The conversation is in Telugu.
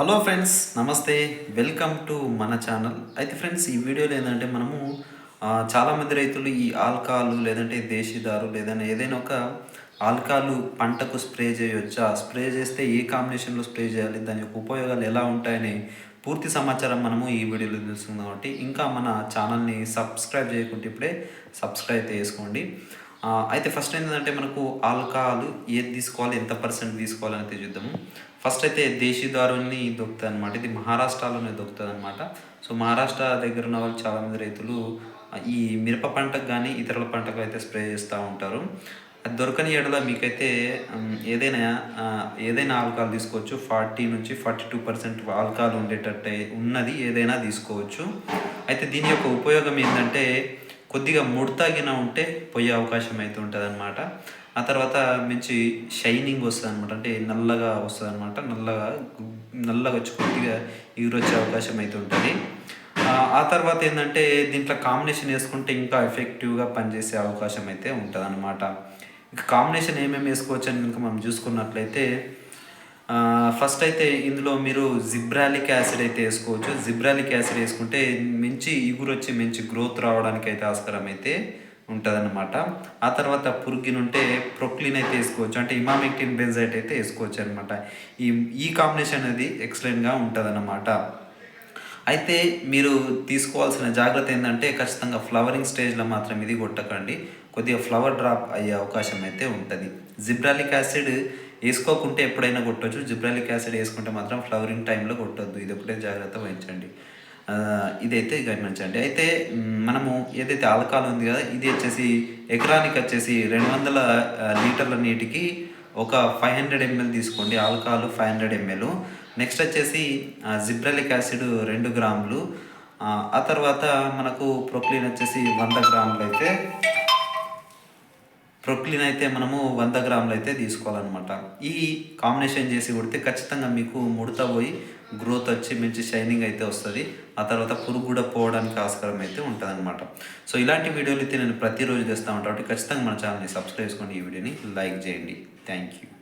Hello friends namaste. Welcome to మన ఛానల్ అయితే ఫ్రెండ్స్ ఈ వీడియోలో ఏంటంటే మనము చాలామంది రైతులు ఈ ఆల్కాలు లేదంటే దేశీదారు లేదంటే ఏదైనా ఒక ఆల్కాలు పంటకు స్ప్రే చేయొచ్చా? స్ప్రే చేస్తే ఏ కాంబినేషన్లో స్ప్రే చేయాలి? దాని యొక్క ఉపయోగాలు ఎలా ఉంటాయని పూర్తి సమాచారం మనము ఈ వీడియోలో తెలుసుకుందాం. కాబట్టి ఇంకా మన ఛానల్ని సబ్స్క్రైబ్ చేయకుంటే ఇప్పుడే సబ్స్క్రైబ్ చేసుకోండి. అయితే ఫస్ట్ ఏంటంటే మనకు ఆల్కహాల్ ఏది తీసుకోవాలి ఎంత పర్సెంట్ తీసుకోవాలి అనేది చూద్దాము. ఫస్ట్ అయితే దేశీ దారుల్ని దొరుకుతుంది అనమాట ఇది మహారాష్ట్రలోనే దొరుకుతుంది అనమాట సో మహారాష్ట్ర దగ్గర ఉన్న వాళ్ళు చాలామంది రైతులు ఈ మిరప పంటకు కానీ ఇతరుల పంటకు అయితే స్ప్రే చేస్తూ ఉంటారు. అది దొరకని ఎడల మీకైతే ఏదైనా ఏదైనా ఆల్కహాల్ తీసుకోవచ్చు. ఫార్టీ నుంచి ఫార్టీ టూ పర్సెంట్ ఆల్కహాల్ ఉండేటట్టే ఉన్నది ఏదైనా తీసుకోవచ్చు. అయితే దీని యొక్క ఉపయోగం ఏంటంటే కొద్దిగా ముడతాగిన ఉంటే పోయే అవకాశం అయితే ఉంటుంది అనమాట ఆ తర్వాత మంచి షైనింగ్ వస్తుంది అనమాట అంటే నల్లగా వస్తుంది అనమాట నల్లగా నల్లగా వచ్చి కొద్దిగా ఎగురు అవకాశం అయితే ఉంటుంది. ఆ, తర్వాత ఏంటంటే దీంట్లో కాంబినేషన్ వేసుకుంటే ఇంకా ఎఫెక్టివ్గా పనిచేసే అవకాశం అయితే ఉంటుంది అనమాట ఇక కాంబినేషన్ ఏమేమి వేసుకోవచ్చు అని ఇంకా మనం చూసుకున్నట్లయితే ఫస్ట్ అయితే ఇందులో మీరు జిబ్రాలిక్ యాసిడ్ అయితే వేసుకోవచ్చు. జిబ్రాలిక్ యాసిడ్ వేసుకుంటే మంచి ఇగురు వచ్చి మంచి గ్రోత్ రావడానికి అయితే ఆస్కారం అయితే ఉంటుందన్నమాట. ఆ తర్వాత పురుగిన్ ఉంటే ప్రొక్లిన్ అయితే వేసుకోవచ్చు. అంటే ఇమామిక్టిన్ బెంజైట్ అయితే వేసుకోవచ్చు అనమాట ఈ ఈ కాంబినేషన్ అనేది ఎక్సలెంట్గా ఉంటుందన్నమాట. అయితే మీరు తీసుకోవాల్సిన జాగ్రత్త ఏంటంటే ఖచ్చితంగా ఫ్లవరింగ్ స్టేజ్లో మాత్రం ఇది కొట్టకండి. కొద్దిగా ఫ్లవర్ డ్రాప్ అయ్యే అవకాశం అయితే ఉంటుంది. జిబ్రాలిక్ యాసిడ్ వేసుకోకుంటే ఎప్పుడైనా కొట్టవచ్చు జిబ్రాలిక్ యాసిడ్ వేసుకుంటే మాత్రం ఫ్లవరింగ్ టైంలో కొట్టొద్దు. ఇది ఒకటే జాగ్రత్త వహించండి. ఇదైతే గమనించండి. అయితే మనము ఏదైతే ఆల్కహాల్ ఉంది కదా ఇది వచ్చేసి ఎకరానికి వచ్చేసి రెండు వందల లీటర్ల నీటికి ఒక ఫైవ్ హండ్రెడ్ ఎంఎల్ తీసుకోండి. Alcohol five hundred ML. Next వచ్చేసి జిబ్రాలిక్ యాసిడ్ రెండు గ్రాములు. ఆ, ఆ తర్వాత మనకు ప్రొక్లీన్ వచ్చేసి వంద గ్రాములు అయితే ప్రొక్లిన్ అయితే మనము వంద గ్రాములు అయితే తీసుకోవాలన్నమాట. ఈ కాంబినేషన్ చేసి కొడితే ఖచ్చితంగా మీకు ముడత పోయి గ్రోత్ వచ్చి మంచి షైనింగ్ అయితే వస్తుంది. ఆ తర్వాత పురుగు కూడా పోవడానికి ఆస్కారం అయితే ఉంటుంది అనమాట సో ఇలాంటి వీడియోలు అయితే నేను ప్రతిరోజు తెస్తా ఉంటాను కాబట్టి ఖచ్చితంగా మన ఛానల్ని సబ్స్క్రైబ్ చేసుకోండి ఈ వీడియోని లైక్ చేయండి. Thank you.